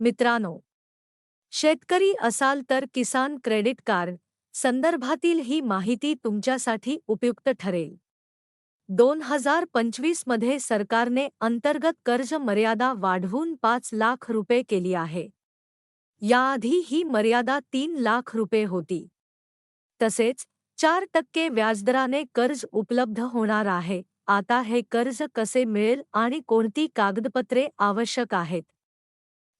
मित्रांनो शेतकरी असाल तर किसान क्रेडिट कार्ड संदर्भातील ही माहिती तुमच्यासाठी उपयुक्त ठरेल. दोन हजार पंचवीसमध्ये सरकारने अंतर्गत कर्ज मर्यादा वाढवून पाच लाख रुपये केली आहे. याआधी ही मर्यादा तीन लाख रुपये होती. तसेच चार टक्के व्याजदराने कर्ज उपलब्ध होणार आहे. आता हे कर्ज कसे मिळेल आणि कोणती कागदपत्रे आवश्यक आहेत?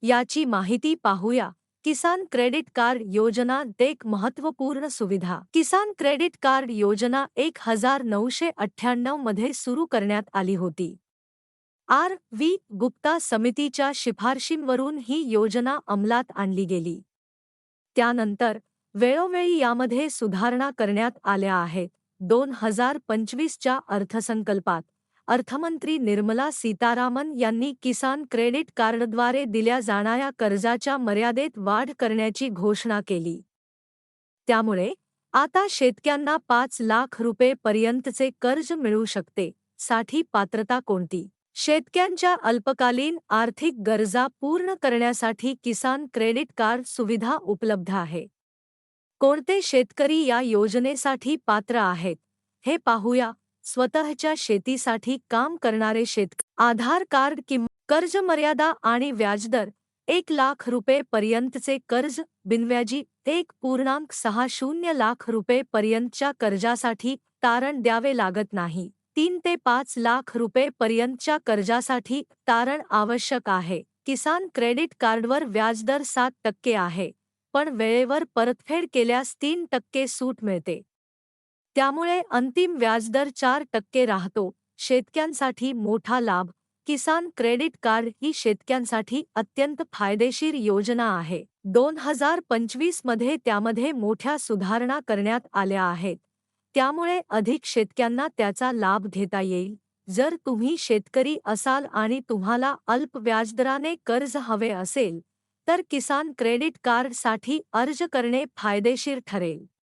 याची माहिती पाहूया. किसान क्रेडिट कार्ड योजना एक महत्त्वपूर्ण सुविधा. किसान क्रेडिट कार्ड योजना एक हजार नऊशे अठ्ठ्याण्णवमध्ये सुरू करण्यात आली होती. आर. व्ही. गुप्ता समितीच्या शिफारशींवरून ही योजना अंमलात आणली गेली. त्यानंतर वेळोवेळी यामध्ये सुधारणा करण्यात आल्या आहेत. दोन हजार पंचवीसच्या अर्थसंकल्पात अर्थमंत्री निर्मला सीतारामन यांनी किसान क्रेडिट कार्डद्वारे दिल्या जाणाऱ्या कर्जाच्या मर्यादेत वाढ करण्याची घोषणा केली. त्यामुळे आता शेतक्यांना पाच लाख रुपये पर्यंतचे कर्ज मिळू शकते साठी पात्रता कोणती? शेतक्यांच्या अल्पकालीन आर्थिक गरजा पूर्ण करण्यासाठी किसान क्रेडिट कार्ड सुविधा उपलब्ध आहे. कोणते शेतकरी या योजनेसाठी पात्र आहेत हे पाहूया. स्वतःच्या शेतीसाठी काम करणारे शेतक आधार कार्ड किंवा कर्ज मर्यादा आणि व्याजदर एक लाख रुपये पर्यंतचे कर्ज बिनव्याजी एक पूर्णांक सहा शून्य लाख रुपये पर्यंतच्या कर्जासाठी तारण द्यावे लागत नाही. तीन ते पाच लाख रुपये पर्यंतच्या कर्जासाठी तारण आवश्यक आहे. किसान क्रेडिट कार्डवर व्याजदर सात टक्के आहे. पण वेळेवर परतफेड केल्यास तीन टक्के सूट मिळते. त्यामुळे अंतिम व्याजदर चार टक्के राहतो. शेतक्यांसाठी मोठा लाभ. किसान क्रेडिट कार्ड ही शेतक्यांसाठी अत्यंत फायदेशीर योजना आहे. दोन हजार पंचवीसमध्ये त्यामध्ये मोठ्या सुधारणा करण्यात आल्या आहेत. त्यामुळे अधिक शेतक्यांना त्याचा लाभ घेता येईल. जर तुम्ही शेतकरी असाल आणि तुम्हाला अल्प व्याजदराने कर्ज हवे असेल तर किसान क्रेडिट कार्डसाठी अर्ज करणे फायदेशीर ठरेल.